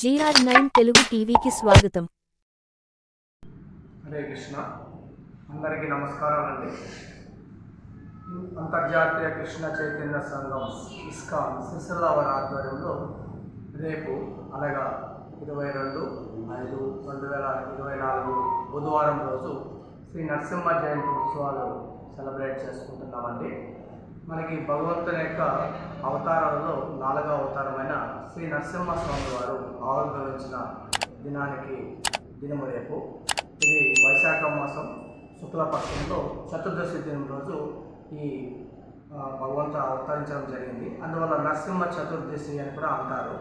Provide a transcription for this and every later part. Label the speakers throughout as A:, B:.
A: GR nine Telugu టీవీకి స్వాగతం.
B: హరే కృష్ణ. అందరికీ నమస్కారాలండి. అంతర్జాతీయ కృష్ణ చైతన్య సంఘం ఇస్కాన్ సిరిసిల్ల ఆధ్వర్యంలో రేపు అనగా ఇరవై రెండు ఐదు రెండు వేల ఇరవై నాలుగు బుధవారం రోజు శ్రీ నరసింహ జయంతి ఉత్సవాలు సెలబ్రేట్ చేసుకుంటున్నామండి. మనకి భగవంతుని యొక్క అవతారాలలో నాలుగవ అవతారమైన శ్రీ నరసింహస్వామి వారు ఆవిర్భవించిన దినానికి దినము రేపు. ఇది వైశాఖ మాసం శుక్లపక్షంలో చతుర్దశి దినం రోజు ఈ భగవంతుడు అవతరించడం జరిగింది. అందువల్ల నరసింహ చతుర్దశి అని కూడా అంటారు.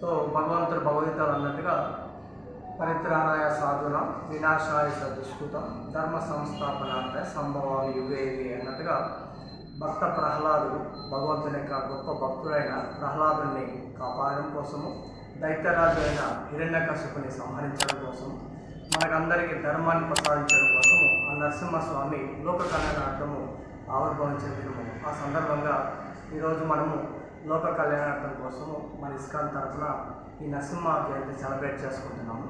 B: సో భగవంతుడు భగవద్గీతలు అన్నట్టుగా పరిత్రాణాయ సాధున వినాశాయ సదుష్కృతం ధర్మ సంస్థాపనార్థ సంభవాలు యుగే యుగే అన్నట్టుగా భక్త ప్రహ్లాదుడు భగవంతుని యొక్క గొప్ప భక్తుడైన ప్రహ్లాదుని కాపాడడం కోసము దైత్యరాజు అయిన హిరణ్యకశిపుని సంహరించడం కోసం మనకందరికీ ధర్మాన్ని ప్రసాదించడం కోసము ఆ నరసింహస్వామి లోక కళ్యాణార్థము ఆవిర్భవించిన దినము ఆ సందర్భంగా ఈరోజు మనము లోక కళ్యాణార్థం కోసము మన ఇస్కాన్ తరఫున ఈ నరసింహ జయంతి సెలబ్రేట్ చేసుకుంటున్నాము.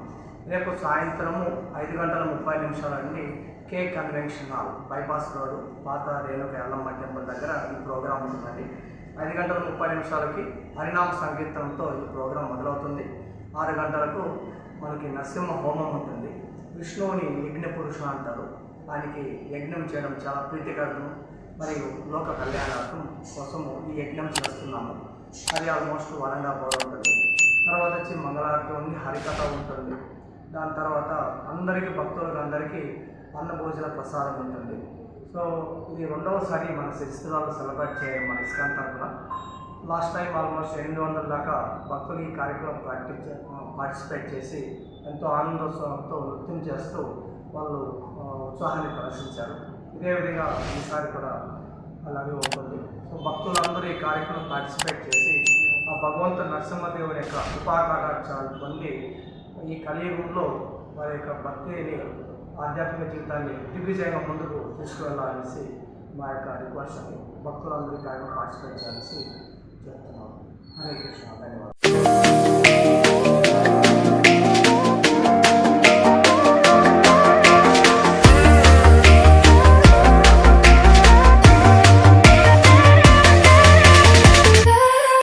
B: రేపు సాయంత్రము ఐదు గంటల ముప్పై నిమిషాలన్నీ K convention hall. Bypass road పాత రేణుక ఎల్లమ్మ టెంపుల్ దగ్గర ఈ ప్రోగ్రాం ఉంటుందండి. ఐదు గంటల ముప్పై నిమిషాలకి హరినామ సంకీర్తనంతో ఈ ప్రోగ్రాం మొదలవుతుంది. ఆరు గంటలకు మనకి నరసింహ హోమం ఉంటుంది. విష్ణువుని యజ్ఞ పురుషుడు అంటారు. ఆయనకి యజ్ఞం చేయడం చాలా ప్రీతికరం. మరియు లోక కళ్యాణార్థం కోసము ఈ యజ్ఞం చేస్తున్నాము. అది almost one and half hour ఉంటుంది. తర్వాత వచ్చి మంగళారతి ఉంది హరికథ ఉంటుంది. దాని తర్వాత అందరికీ భక్తులకు అందరికీ అన్నభోజన ప్రసాదం ఉంటుంది. సో ఇది రెండవసారి మన శిస్తులాలు సెలబ్రేట్ చేయడం మన ఇస్కాన్ తరఫున లాస్ట్ టైం ఆల్మోస్ట్ ఎనిమిది వందల దాకా భక్తులు ఈ కార్యక్రమం ప్రాక్టీస్ పార్టిసిపేట్ చేసి ఎంతో ఆనందోత్సవంతో నృత్యం చేస్తూ వాళ్ళు ఉత్సాహాన్ని ప్రదర్శించారు. ఇదే విధంగా ఈసారి కూడా అలాగే ఉంటుంది. సో భక్తులందరూ ఈ కార్యక్రమం పార్టిసిపేట్ చేసి ఆ భగవంతుడు నరసింహదేవుని యొక్క కృపాకాటాక్షాలు పొంది ఈ కలియుగంలో వారి యొక్క భక్తిని ఆధ్యాత్మిక జీవితాన్ని దిగ్విజయంగా ముందుకు తీసుకువెళ్ళాలనేసి మా యొక్క రిక్వెస్ట్ అని భక్తులందరూ ఈ పార్టిసిపేట్ చేయాలని చెప్తున్నాను